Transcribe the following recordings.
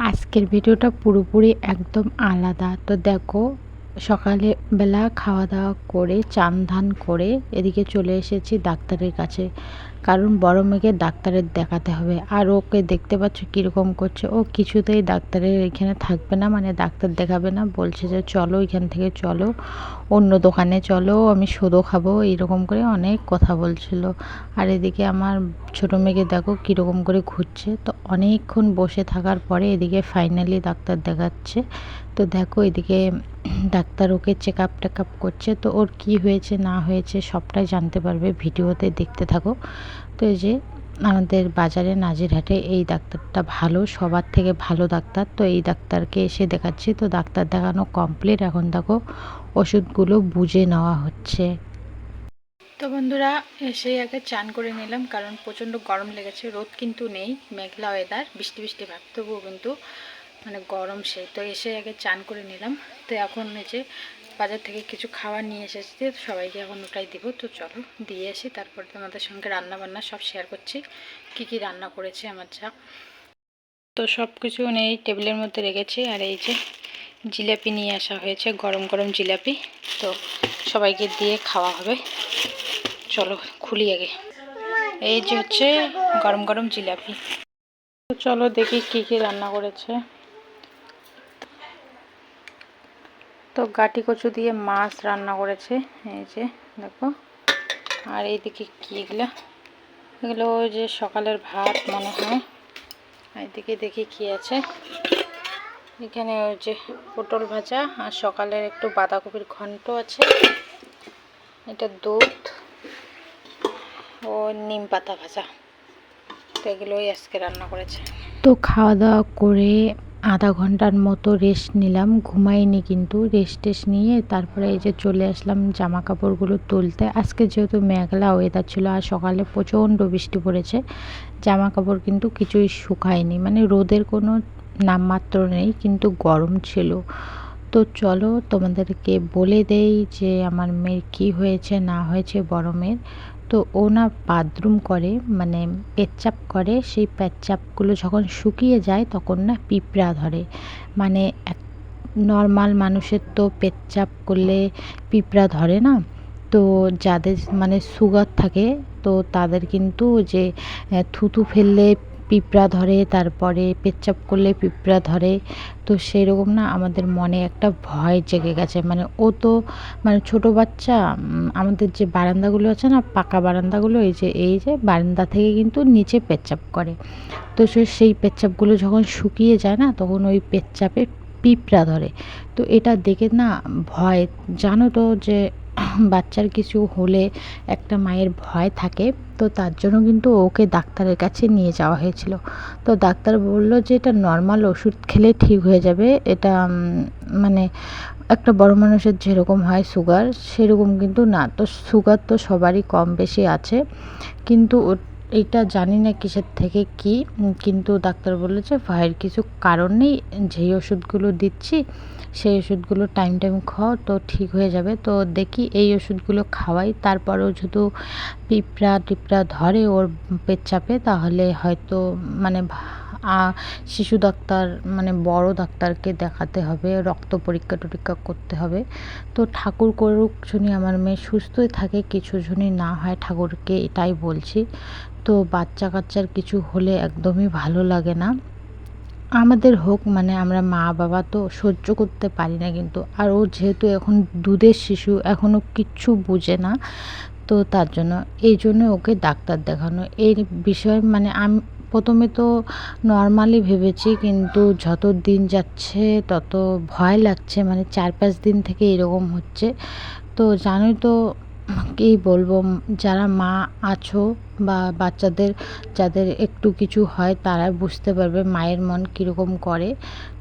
আজকের ভিডিওটা পুরোপুরি একদম আলাদা। তো দেখো সকালে বেলা খাওয়া দাওয়া করে চান ধান করে এদিকে চলে এসেছি ডাক্তারের কাছে। কারণ বড় মেয়েকে ডাক্তারের দেখাতে হবে। আর ওকে দেখতে পাচ্ছ কীরকম করছে। ও কিছুতেই ডাক্তারের এখানে থাকবে না মানে ডাক্তার দেখাবে না। বলছে যে, চলো এখান থেকে চলো, অন্য দোকানে চলো, আমি সোদো খাব। এরকম করে অনেক কথা বলছিল। আর এদিকে আমার ছোটো মেয়েকে দেখো কীরকম করে ঘুরছে। তো অনেকক্ষণ বসে থাকার পরে এদিকে ফাইনালি ডাক্তার দেখাচ্ছে। তো দেখো এদিকে ডাক্তার ওকে চেক আপ টেক আপ করছে। তো ওর কি হয়েছে, না হয়েছে সবটাই জানতে পারবে ভিডিওতে দেখতে থাকো। তো এই যে আমাদের বাজারে নাজিরহাটে এই ডাক্তারটা ভালো, সবার থেকে ভালো ডাক্তার। তো এই ডাক্তারকে এসে দেখাচ্ছি। তো ডাক্তার দেখানো কমপ্লিট এখন দেখো ওষুধগুলো বুঝে নেওয়া হচ্ছে। তো বন্ধুরা, এসেই আগে চান করে নিলাম, কারণ প্রচণ্ড গরম লেগেছে, রোদ কিন্তু নেই, মেঘলা ওয়েদার বৃষ্টি বৃষ্টি ভাব, তবুও কিন্তু মানে গরম সেই তো এসে আগে চান করে নিলাম। তো এখন যে বাজার থেকে কিছু খাবার নিয়ে এসেছি সবাইকে এখন ওটাই দিব। তো চলো, দিয়ে আসি, তারপর তোমাদের সঙ্গে রান্না বান্না সব শেয়ার করছি। কি কি রান্না করেছে আমার যা। তো সব কিছু মানে এই টেবিলের মধ্যে রেখেছি, আর এই যে জিলাপি নিয়ে আসা হয়েছে, গরম গরম জিলাপি। তো সবাইকে দিয়ে খাওয়া হবে। চলো, খুলি আগে। এই যে হচ্ছে গরম গরম জিলাপি। তো চলো দেখি কি কি রান্না করেছে। তো গাটি কচু দিয়ে মাছ রান্না করেছে, এই যে দেখো। আর এইদিকে কি এগুলো? এগুলো ওই যে সকালের ভাত মনে হয়। এইদিকে দেখি কি আছে। এখানে ওই যে পটল ভাজা আর সকালের একটু বাঁধাকপির ঘন্ট আছে। এটা দুধ ও নিম পাতা ভাজা। তো এগুলোই আজকে রান্না করেছে। তো খাওয়া দাওয়া করে আধা ঘণ্টার মতো রেস্ট নিলাম। ঘুমাইনি কিন্তু রেস্ট টেস্ট নিয়ে তারপরে এই যে চলে আসলাম জামা কাপড়গুলো তুলতে। আজকে যেহেতু মেঘলা ওয়েদার ছিল আর সকালে প্রচণ্ড বৃষ্টি পড়েছে জামা কাপড় কিন্তু কিছুই শুকায়নি। মানে রোদের কোনো নামমাত্র নেই, কিন্তু গরম ছিল। তো চলো তোমাদেরকে বলে দেই যে আমার মেয়ের কী হয়েছে, না হয়েছে বড় মেয়ের। তো ও না বাথরুম করে মানে পেচ্চাপ করে। সেই পেচ্চাপগুলো যখন শুকিয়ে যায়, তখন না পিঁপড়া ধরে। মানে এক নর্মাল মানুষের তো পেচ্চাপ করলে পিঁপড়া ধরে না। তো যাদের মানে সুগার থাকে, তো তাদের কিন্তু যে থুতু ফেললে পিঁপড়া ধরে, তারপরে পেচ্চাপ করলে পিঁপড়া ধরে। তো সেই রকম না, আমাদের মনে একটা ভয় জেগে গেছে। মানে ও তো মানে ছোট বাচ্চা আমাদের যে বারান্দাগুলো আছে না, পাকা বারান্দাগুলো, এই যে এই যে বারান্দা থেকে কিন্তু নিচে পেচ্ছাপ করে। তো সেই পেচ্ছাপগুলো যখন শুকিয়ে যায় না, তখন ওই পেচ্ছাপে পিঁপড়া ধরে। তো এটা দেখে না ভয়। জানো তো যে বাচ্চার কিছু হলে একটা মায়ের ভয় থাকে, তো তার জন্য কিন্তু ওকে ডাক্তারের কাছে নিয়ে যাওয়া হয়েছিল। তো ডাক্তার বলল যে এটা নর্মাল ওষুধ খেলে ঠিক হয়ে যাবে, এটা মানে একটা বড় মানুষের যেরকম হয় সুগার সেরকম কিন্তু না। তো সুগার তো সবারই কম বেশি আছে, কিন্তু এইটা জানি না কিসের থেকে কি, কিন্তু ডাক্তার বলেছে ভাইয়ের কিছু কারণ নেই, যেই ওষুধগুলো দিচ্ছি সেই ওষুধগুলো টাইম টাইম খাও, তো ঠিক হয়ে যাবে। তো দেখি এই ওষুধগুলো খাওয়াই, তারপরেও যদি পিঁপড়া টিপড়া ধরে ওর পেচ্ছাপে তাহলে হয়তো মানে শিশু ডাক্তার মানে বড় ডাক্তারকে দেখাতে হবে, রক্ত পরীক্ষা টরীক্ষা করতে হবে। তো ঠাকুর করুক শুনি আমার মেয়ে, সুস্থই থাকে, কিছু জনই না হয় ঠাকুরকে এটাই বলছি। তো বাচ্চা কাচ্চার কিছু হলে একদমই ভালো লাগে না। আমাদের হোক মানে আমরা মা বাবা তো সহ্য করতে পারি না কিন্তু। আর ও যেহেতু এখন দুধের শিশু এখনও কিচ্ছু বুঝে না। তো তার জন্য এই জন্য ওকে ডাক্তার দেখানো। এই বিষয়ে মানে আমি প্রথমে তো নর্মালি ভেবেছি, কিন্তু যত দিন যাচ্ছে, তত ভয় লাগছে। মানে চার পাঁচ দিন থেকে এরকম হচ্ছে। তো জানোই তো কী বলব, যারা মা আছো বা বাচ্চাদের, যাদের একটু কিছু হয় তারা বুঝতে পারবে মায়ের মন কীরকম করে।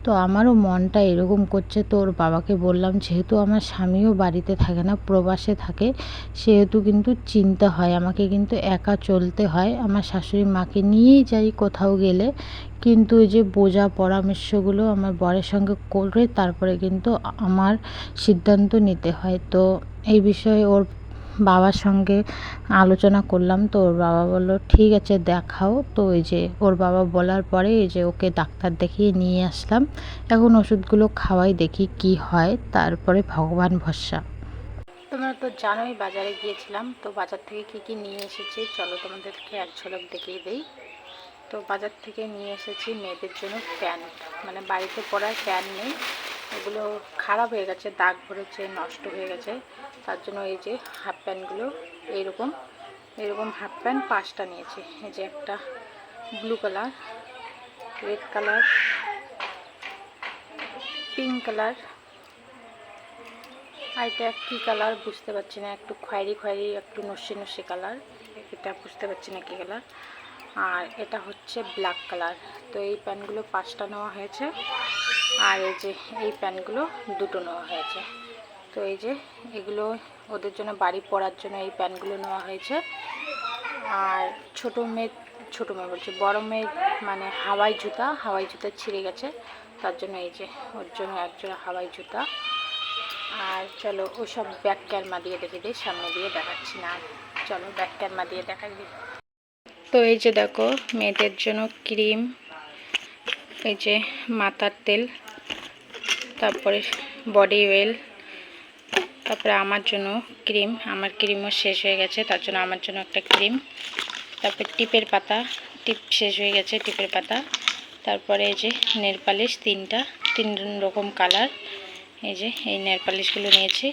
তো আমারও মনটা এরকম করছে, তো ওর বাবাকে বললাম যেহেতু আমার স্বামীও বাড়িতে থাকে না, প্রবাসে থাকে, সেহেতু কিন্তু চিনতে হয়, আমাকে কিন্তু একা চলতে হয়। আমার শাশুড়ি মাকে নিয়েই যাই কোথাও গেলে, কিন্তু ওই যে বোঝা পরামর্শগুলো আমার বরের সঙ্গে করে তারপরে কিন্তু আমার সিদ্ধান্ত নিতে হয়। তো এই বিষয়ে ওর বাবার সঙ্গে আলোচনা করলাম, তো ওর বাবা বলল, ঠিক আছে, দেখাও। তো এই যে ওর বাবা বলার পরে এই যে ওকে ডাক্তার দেখিয়ে নিয়ে আসলাম। এখন ওষুধগুলো খাওয়াই, দেখি কি হয়। তারপরে ভগবান ভরসা। তোমরা তো জানোই বাজারে গিয়েছিলাম, তো বাজার থেকে কি কি নিয়ে এসেছি? চলো তোমাদেরকে এক ঝলক দেখিয়ে দিই। তো বাজার থেকে নিয়ে এসেছি মেয়েদের জন্য প্যান্ট। মানে বাড়িতে পরার প্যান্ট নেই। এগুলো খারাপ হয়ে গেছে, দাগ ভরেছে নষ্ট হয়ে গেছে। তার জন্য এই যে হাফ প্যান্টগুলো এইরকম এরকম হাফ প্যান্ট পাঁচটা নিয়েছি। এই যে একটা blue colour, red colour, pink colour, আর এটা কী কালার বুঝতে পারছি না। একটু খয়েরি খয়েরি, একটু নস্যি নস্যি কালার, এটা বুঝতে পারছি না কী কালার। আর এটা হচ্ছে ব্ল্যাক কালার তো এই প্যান্টগুলো পাঁচটা নেওয়া হয়েছে আর এই যে এই প্যান্টগুলো দুটো নেওয়া হয়েছে। তো এই যে এগুলো ওদের জন্য বাড়ি পরার জন্য এই প্যান্টগুলো নেওয়া হয়েছে। আর ছোটো মেয়ে ছোটো মেয়ে বলছে, বড়ো মেয়ে মানে হাওয়াই জুতা হাওয়াই জুতা ছিঁড়ে গেছে। তার জন্য এই যে ওর জন্য একজোড়া হাওয়াই জুতা। আর চলো ওসব ব্যাক ক্যারমা দিয়ে দেখে দিই, সামনে দিয়ে দেখাচ্ছি না। চলো ব্যাক ক্যারমা দিয়ে দেখাই দিই। তো এই যে দেখো, মেয়েদের জন্য ক্রিম, এই যে মাথার তেল, তারপরে বডি অয়েল তারপরে আমার জন্য ক্রিম, আমার ক্রিমও শেষ হয়ে গেছে, তার জন্য আমার জন্য একটা ক্রিম, তারপরে টিপের পাতা, টিপ শেষ হয়ে গেছে টিপের পাতা, তারপরে এই যে নেল পালিশ তিনটা, তিন রকম কালার এই যে এই নেল পালিশগুলো নিয়েছি।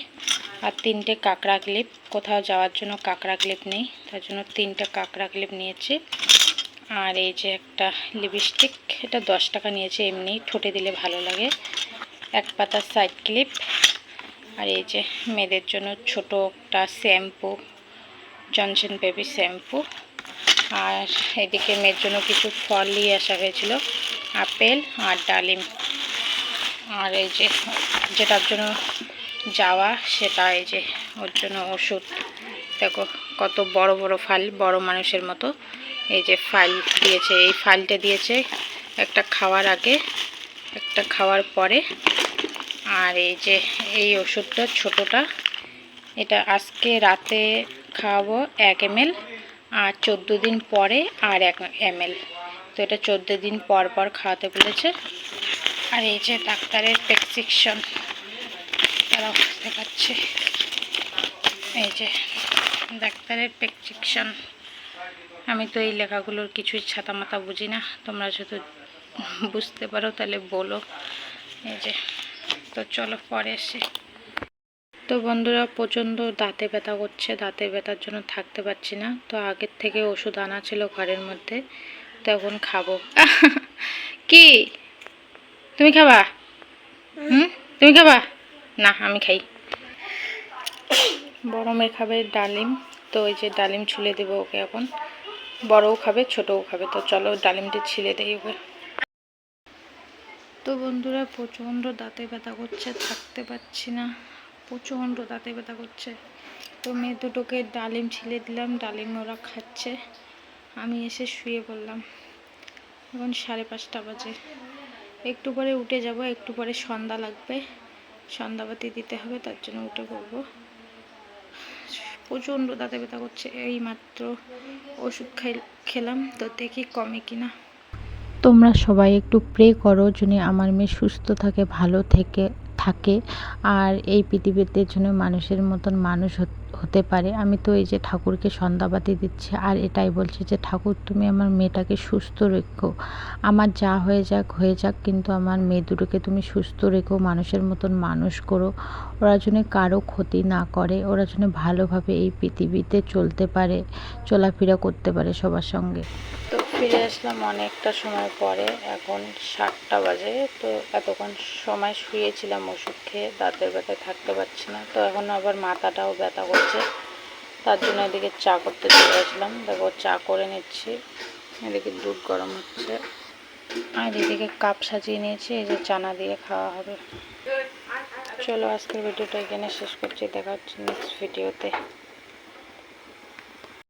আর তিনটে কাঁকড়া ক্লিপ। কোথাও যাওয়ার জন্য কাঁকড়া ক্লিপ নেই, তার জন্য তিনটা কাঁকড়া ক্লিপ নিয়েছি। আর এই যে একটা লিপস্টিক, এটা দশ টাকা নিয়েছে, এমনি ঠোঁটে দিলে ভালো লাগে। এক পাতা সাইড ক্লিপ। আর এই যে মেয়েদের জন্য ছোট একটা শ্যাম্পু, জনসন বেবি শ্যাম্পু। আর এদিকে মেয়ের জন্য কিছু ফল নিয়ে আসা হয়েছিল, আপেল আর ডালিম। আর এই যে যেটার জন্য যাওয়া, সেটা এই যে ওর জন্য ওষুধ। দেখো, কত বড় বড় ফাইল, বড় মানুষের মতো। এই যে ফাইল দিয়েছে, এই ফাইলটা দিয়েছে একটা খাওয়ার আগে, একটা খাওয়ার পরে। আর এই যে এই ওষুধটা ছোটোটা, এটা আজকে রাতে খাওয়াবো এক এম আর চোদ্দ দিন পরে আর এক এম তো এটা চোদ্দ দিন পর পর খাওয়াতে বলেছে। আর এই যে ডাক্তারের প্রেসক্রিপশন। তারা পারছে এই যে ডাক্তারের প্রেসক্রিপশন আমি তো এই লেখাগুলোর কিছুই ছাতা মাথা বুঝি না। তোমরা যদি বুঝতে পারো তাহলে বলো। এই যে তো চলো পরে এসে তো বন্ধুরা প্রচণ্ড দাঁতে ব্যথা করছে। দাঁতে ব্যথার জন্য থাকতে পারছি না। তো আগের থেকে ওষুধ আনা ছিল ঘরের মধ্যে। তো এখন খাব। কি? তুমি খাবা? হুম? তুমি খাবা? না, আমি খাই। বড় মেয়ে খাবে ডালিম, তো ওই যে ডালিম ছুলে দেবো ওকে এখন। বড়ও খাবে, ছোটও খাবে, তো চলো ডালিমটি ছিলে দেই ওকে। তো বন্ধুরা, প্রচণ্ড দাঁতে ব্যথা করছে, থাকতে পারছি না। প্রচণ্ড দাঁতে ব্যথা করছে। তো মেয়ে দুটোকে ডালিম ছিলে দিলাম, ডালিম ওরা খাচ্ছে। আমি এসে শুয়ে পড়লাম। এখন সাড়ে পাঁচটা বাজে। একটু পরে উঠে যাব, একটু পরে সন্ধ্যা লাগবে। সন্ধ্যাবাতি দিতে হবে, তার জন্য উঠে পড়ব প্রচণ্ড দাঁতে ব্যথা করছে এই মাত্র ওষুধ খাই খেলাম, তো দেখি কমে কিনা। তোমরা সবাই একটু প্রে করো যিনি আমার মেয়ে সুস্থ থাকে, ভালো থেকে থাকে। আর এই পৃথিবীতে যেন মানুষের মতন মানুষ হতে পারে। আমি তো এই যে ঠাকুরকে সন্ধ্যাবাতি দিচ্ছি, আর এটাই বলছি যে, ঠাকুর, তুমি আমার মেয়েটাকে সুস্থ রেখো। আমার যা হয়ে যাক হয়ে যাক, কিন্তু আমার মেয়ে দুটোকে তুমি সুস্থ রেখো, মানুষের মতন মানুষ করো। ওরা যেন কারও ক্ষতি না করে, ওরা যেন ভালোভাবে এই পৃথিবীতে চলতে পারে, চলাফেরা করতে পারে সবার সঙ্গে। তো ফিরে আসলাম অনেকটা সময় পরে। এখন সাতটা বাজে, তো এতক্ষণ সময় শুয়েছিলাম ওষুধ খেয়ে, দাঁতের ব্যথায় থাকতে পারছি না। তো এখন আবার মাথাটাও ব্যথা করছে, তার জন্য এদিকে চা করতে চলে আসলাম। দেখো, চা করে নিচ্ছি। এদিকে দুধ গরম হচ্ছে। আর এদিকে কাপ সাজিয়ে নিয়েছি, এই যে চানা দিয়ে খাওয়া হবে। চলো, আজকের ভিডিওটা এখানে শেষ করছি। দেখা হচ্ছে নেক্সট ভিডিওতে